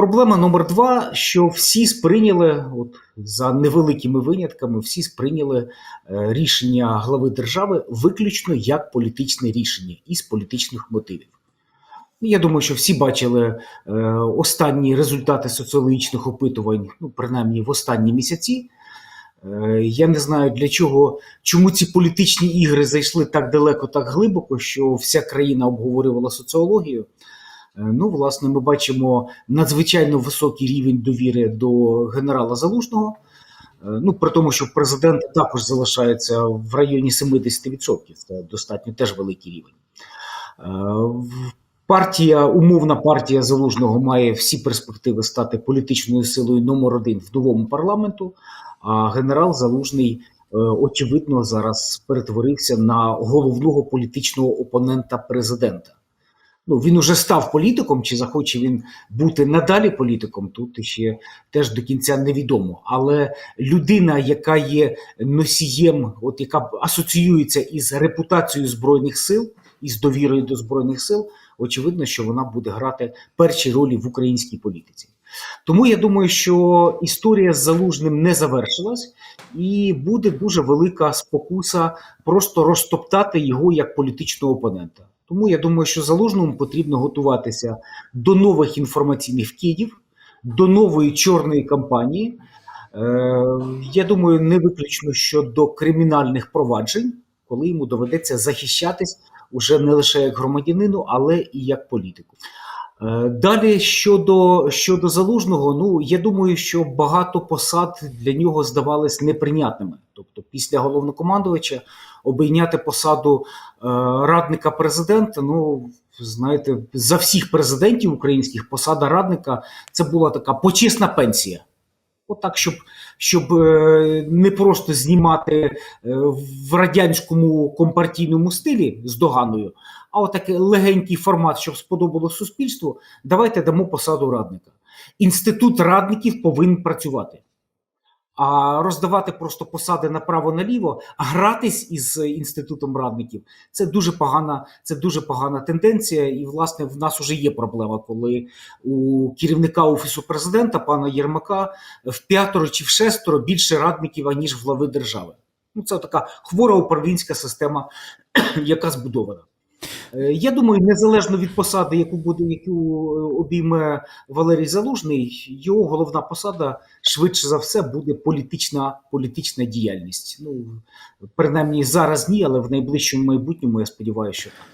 проблема номер два, що всі сприйняли, от за невеликими винятками, всі сприйняли е, рішення глави держави виключно як політичне рішення із політичних мотивів. Ну, Я думаю, що всі бачили е, останні результати соціологічних опитувань, ну принаймні в останні місяці. Е, я не знаю для чого, чому ці політичні ігри зайшли так далеко, так глибоко, що вся країна обговорювала соціологію. Е, Ну, власне, ми бачимо надзвичайно високий рівень довіри до генерала Залужного. Е, Ну, при тому, що президент також залишається в районі 70%. Це достатньо теж великий рівень. Е, Партія, умовна партія Залужного має всі перспективи стати політичною силою номер один в новому парламенту. А генерал Залужний, очевидно, зараз перетворився на головного політичного опонента президента. Ну, він уже став політиком, чи захоче він бути надалі політиком, тут ще теж до кінця невідомо. Але людина, яка є носієм, от яка асоціюється із репутацією збройних сил, із довірою до збройних сил, очевидно, що вона буде грати перші ролі в українській політиці. Тому я думаю, що історія з залужним не завершилась, і буде дуже велика спокуса просто розтоптати його як політичного опонента. Тому я думаю, що залужному потрібно готуватися до нових інформаційних вкидів, до нової чорної кампанії. Е, я думаю, не виключно щодо кримінальних проваджень, коли йому доведеться захищатись уже не лише як громадянину, але і як політику. Е, Далі щодо, щодо залужного, ну я думаю, що багато посад для нього здавались неприйнятними. Після головнокомандувача обійняти посаду е, радника президента. Ну знаєте, за всіх президентів українських посада радника це була така почесна пенсія. Отак, щоб, щоб е, не просто знімати е, в радянському компартійному стилі з доганою, а отакий легенький формат, щоб сподобалось суспільству, давайте дамо посаду радника. Інститут радників повинен працювати. А роздавати просто посади направо-наліво, а гратись із інститутом радників це дуже погана, це дуже погана тенденція. І, власне, в нас вже є проблема, коли у керівника офісу президента, пана Єрмака, в п'ятеро чи в шестеро більше радників, аніж в глави держави. Ну, це така хвора управлінська система, яка збудована. Е, Я думаю, незалежно від посади, яку буде, яку е, обійме Валерій Залужний, його головна посада швидше за все буде політична, політична діяльність. Ну принаймні зараз ні, але в найближчому майбутньому я сподіваюся, що так.